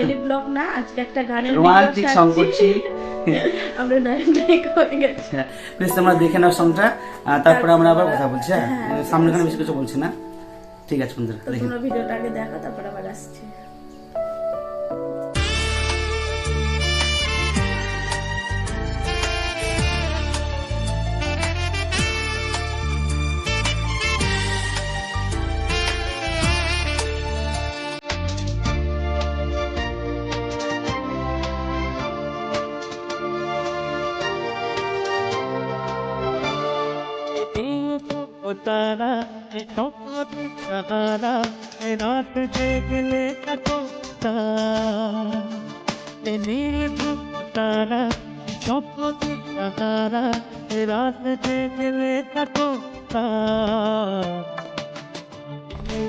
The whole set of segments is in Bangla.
আজকে একটা গানের রোমান্টিক সং করছি আমরা নায়ক হয়ে গেছি। প্লিজ তোমরা দেখে নাও সংটা তারপরে আমরা আবার কথা বলছি হ্যাঁ? সামনে খানে বেশি কিছু বলছি না। ঠিক আছে বন্ধুরা তোমরা ভিডিওটা আগে দেখো তারপর আবার আসছি। তারা তারা রাত জেগলে থাকো তারা তারা রাত জেগলে থাকো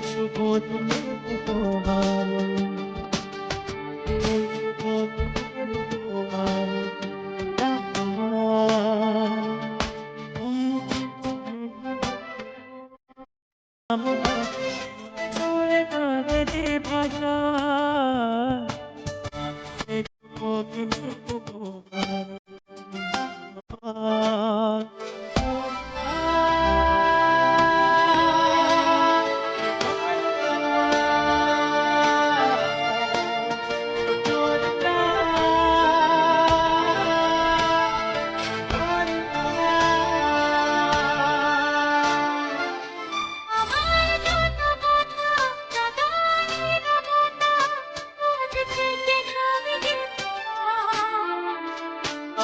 শুভ তুমি I'm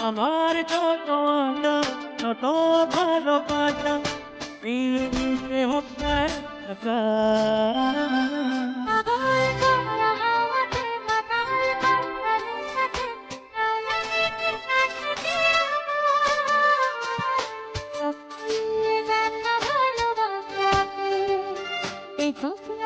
আমার ছোট ছোট ভালোবাসা মিশে হচ্ছে না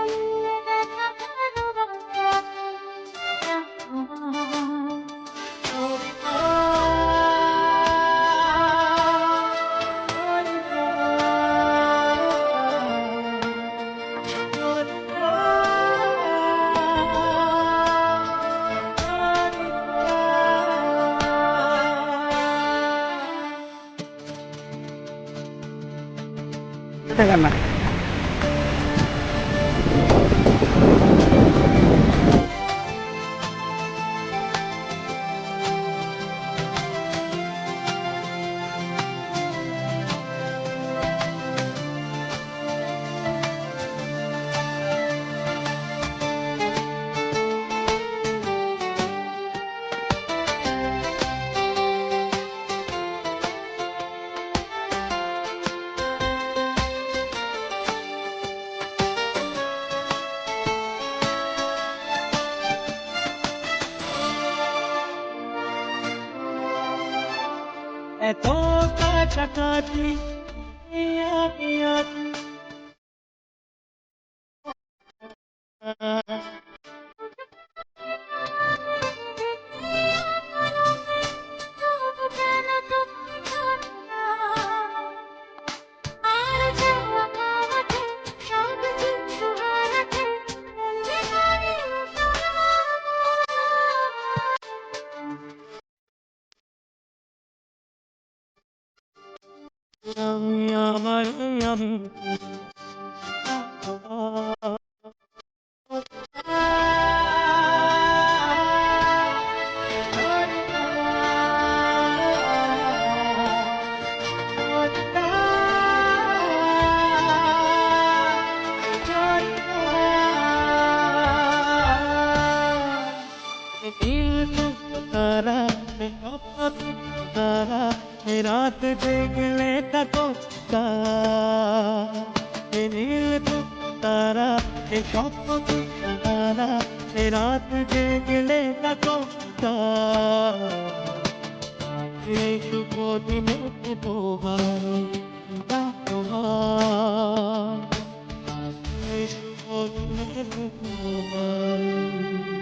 在干嘛 पि তারা স্বপ্ন তারা রাত দেখলে থাকো এই শুভ দিনে তোমার তোমার এই শুভ দিনে তোমার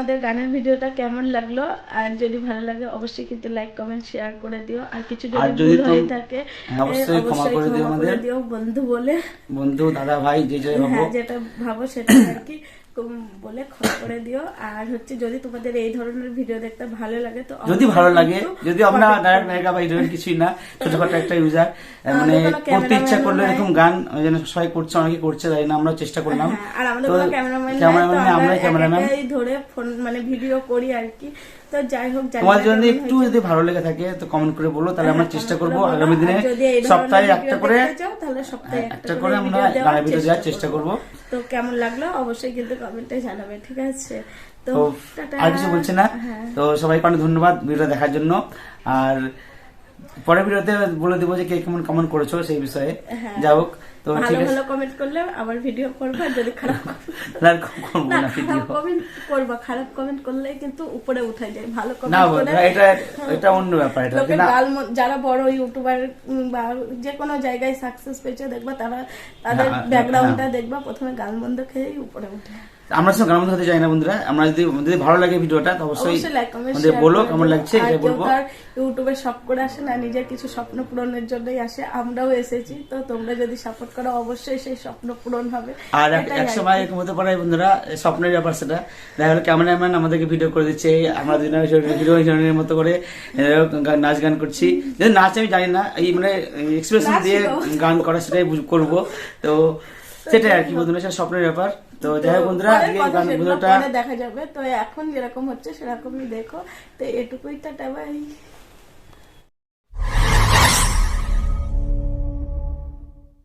আমাদের গানের ভিডিওটা কেমন লাগল? আর যদি ভালো লাগে অবশ্যই কিন্তু লাইক কমেন্ট শেয়ার করে দিও। আর কিছু যদি ভুল হয়ে থাকে হ্যাঁ, অবশ্যই ক্ষমা করে দিও আমাদের। বন্ধু বলে। বন্ধু দাদা ভাই যে হ্যাঁ যেটা ভাবো সেটা আর কি। বলে ক্ষমা করে দিও। আর হচ্ছে যদি তোমাদের এই ধরনের ভিডিও দেখতে ভালো লাগে তো যদি ভালো লাগে যদি আমরা করবে। নায়িকা বা হিরোইন কিছুই না ছোটখাটো একটা ইউজার মানে করতে ইচ্ছা করল এরকম গান যেন সবাই করছে অনেকে করছে তাই না আমরা চেষ্টা করলাম। হ্যাঁ, আর আমাদের ক্যামেরাম্যান ক্যামেরাম্যান আমরা ক্যামেরাম্যান ধরে ফোন মানে ভিডিও করি আর কি। তো যাই হোক তোমার কেমন একটু যদি ভালো লেগে থাকে তো কমেন্ট করে বলো তাহলে আমরা হ্যাঁ, চেষ্টা করব আগামী দিনে সপ্তাহে একটা করে তাহলে সপ্তাহে হ্যাঁ, একটা করে আমরা ভিডিও গানের ভিডিও দেওয়ার চেষ্টা করব। তো কেমন লাগল? অবশ্যই কিন্তু কমেন্টে জানাবে ঠিক আছে? তো আর কিছু বলছে না। হ্যাঁ। তো সবাইকে অনেক ধন্যবাদ ভিডিওটা দেখার জন্য। আর পরের ভিডিওতে বলে দেবো যে কে কেমন কমেন্ট করেছ সেই বিষয়ে। হ্যাঁ। যা হোক। তো ভালো ভালো কমেন্ট করলে আবার ভিডিও করবা যদি খারাপ না ভিডিও কমেন্ট করবা খারাপ কমেন্ট করলে কিন্তু উপরে উঠে যায়। ভালো কমেন্ট করে বন্ধুরা এটা এটা অন্য ব্যাপার এটা না গাল যারা বড় ইউটিউবার বা যে কোনো জায়গায় সাকসেস পেয়েছে দেখবা তারা তাদের ব্যাকগ্রাউন্ড ব্যাকগ্রাউন্ডটা দেখবা প্রথমে গালমন্দ খেয়েই উপরে উঠে। আমরা সব গ্রাম হতে চাই না বন্ধুরা। আমরা যদি যদি ভালো লাগে ভিডিওটা তো অবশ্যই আমাদের বলো কেমন লাগছে কেউ বলব। ইউটিউবে সব করে আসে না নিজের কিছু স্বপ্ন পূরণের জন্যই আসে আমরাও এসেছি তো তোমরা যদি সাপোর্ট করো অবশ্যই সেই স্বপ্ন পূরণ হবে। আর এক- সময়। এরকম হতে পারে বন্ধুরা স্বপ্নের ব্যাপার সেটা। দেখা গেলো ক্যামেরাম্যান আমাদেরকে ভিডিও করে দিচ্ছে আমরা হিরো হিরোইনের মতো করে নাচ গান করছি। যদি নাচ আমি জানি না এই মানে এক্সপ্রেশন দিয়ে গান করা সেটাই করব। তো সেটাই আর কি বন্ধুরা সেটা স্বপ্নের ব্যাপার। তো যাই হোক বন্ধুরা আজকে ভিডিওটা দেখা যাবে। তো এখন যেরকম হচ্ছে সেরকমই দেখো। তো এটুকুই টাটা বাই।